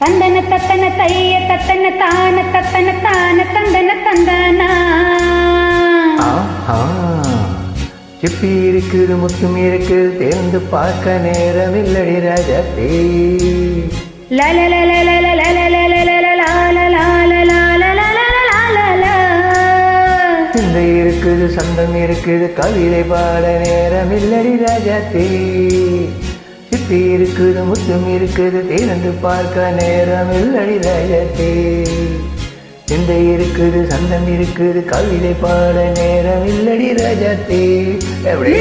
தந்தன தத்தன தைய தத்தன தான தத்தன தான தந்தன தந்தானா சிப்பி இருக்குது முத்தும் இருக்குது தேர்ந்து பார்க்க நேரம் இல்லடி ராஜாத்தே இந்த இருக்குது சந்தம் இருக்குது கவிதை பாட நேரம் இல்லடி ராஜாத்தே சிப்பி இருக்குது முத்தும் இருக்குது தேர்ந்து பார்க்க நேரம் இல்லடி ராஜாத்தே இந்த இருக்குது சந்தம் இருக்குது கவிதை பாட நேரம் இல்லடி ராஜாத்தே எப்படி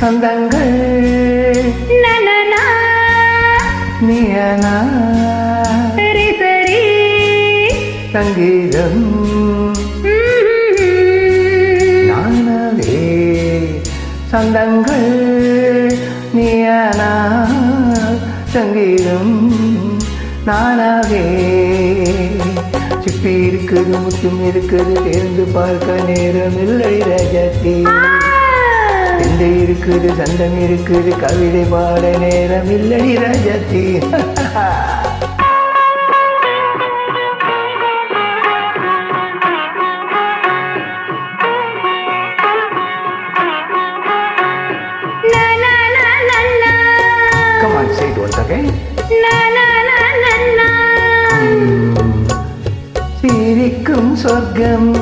சந்தங்கள். நீயனா. சரி சரி. சங்கீதம். சந்தங்கள் நீயானா சங்கீதம் நானாவே சிப்பி இருக்குது முத்தும் இருக்குது தேர்ந்து பார்க்க நேரம் இல்லை ராஜாத்தே. எந்த இருக்குது சந்தம் இருக்குது கவிதை பாட நேரம் இல்லடி Rajathi Come on, say it once again. சிரிக்கும் சொர்க்கம்.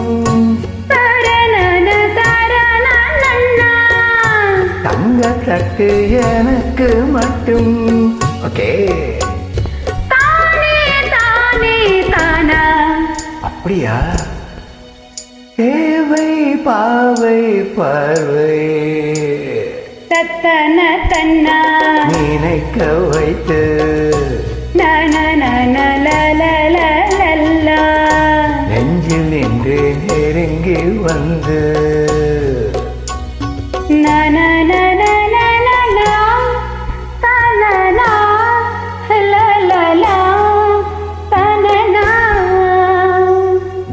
தங்க தட்டு எனக்கு மட்டும். ஓகே. அப்படியா? தேவை பாவை பார்வை. தத்தன தன்னா. நினைக்க வைத்து. நெஞ்சில் நின்று நெருங்கி வந்து.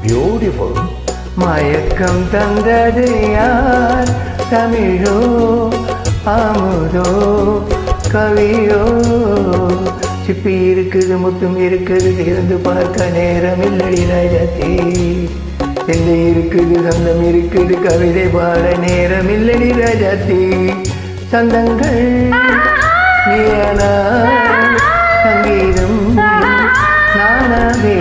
பியூட்டிஃபுல் மயக்கம் தந்தது யார்? தமிழோ அமுதோ கவியோ சிப்பி இருக்குது முத்தும் இருக்குது இருந்து பார்க்க நேரம் இல்லடி ராஜாத்தே. எந்த இருக்குது சந்தம் இருக்குது கவிதை பாட நேரம் இல்லடி ராஜாத்தே. சந்தங்கள் நீயனா சங்கீதம் நானாவே.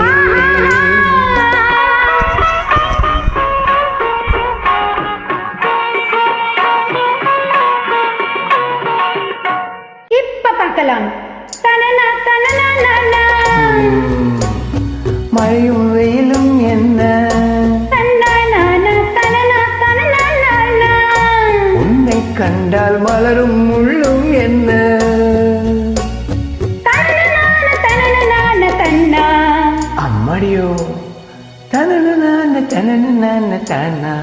மழையும் வெயிலும் என்ன. உன்னை கண்டால் மலரும் முள்ளும் என்ன. அம்மடியோ தனன தனன தன்னா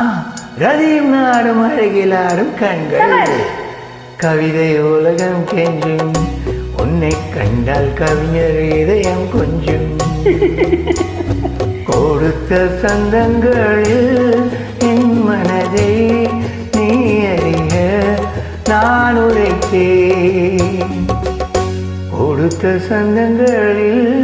ஆ ரதியும் நாடும் அழகிலாடும் கண்கள். கவிதை உலகம் கெஞ்சும் உன்னை கண்டால் கவிஞர் இதயம் கொஞ்சம். கொடுத்த சந்தங்களில் என் மனதை நீ அறிய நான் உரைத்தேன். கொடுத்த சந்தங்களில்